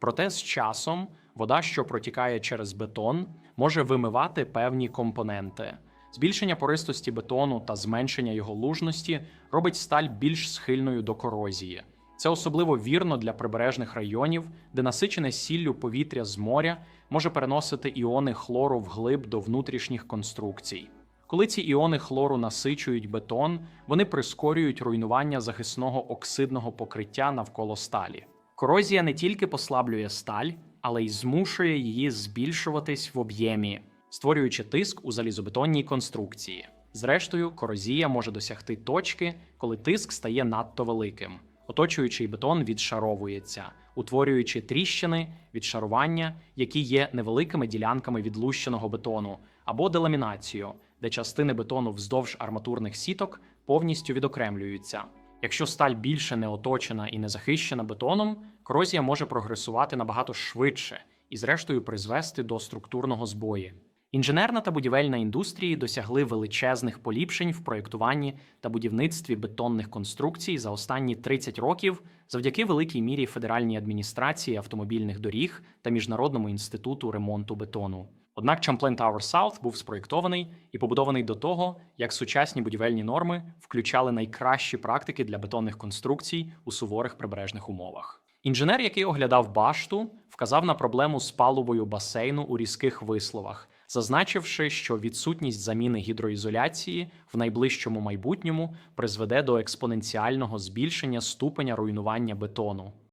Проте з часом вода, що протікає через бетон, може вимивати певні компоненти. Збільшення пористості бетону та зменшення його лужності робить сталь більш схильною до корозії. Це особливо вірно для прибережних районів, де насичене сіллю повітря з моря може переносити іони хлору вглиб до внутрішніх конструкцій. Коли ці іони хлору насичують бетон, вони прискорюють руйнування захисного оксидного покриття навколо сталі. Корозія не тільки послаблює сталь, але й змушує її збільшуватись в об'ємі, створюючи тиск у залізобетонній конструкції. Зрештою, корозія може досягти точки, коли тиск стає надто великим. Оточуючий бетон відшаровується, утворюючи тріщини від шарування, які є невеликими ділянками відлущеного бетону, або деламінацію, де частини бетону вздовж арматурних сіток повністю відокремлюються. Якщо сталь більше не оточена і не захищена бетоном, корозія може прогресувати набагато швидше і, зрештою, призвести до структурного збої. Інженерна та будівельна індустрії досягли величезних поліпшень в проєктуванні та будівництві бетонних конструкцій за останні 30 років завдяки великій мірі Федеральній адміністрації автомобільних доріг та Міжнародному інституту ремонту бетону. Однак Champlain Tower South був спроєктований і побудований до того, як сучасні будівельні норми включали найкращі практики для бетонних конструкцій у суворих прибережних умовах. Інженер, який оглядав башту, вказав на проблему з палубою басейну у різких висловах, зазначивши, що відсутність заміни гідроізоляції в найближчому майбутньому призведе до експоненціального збільшення ступеня руйнування бетону.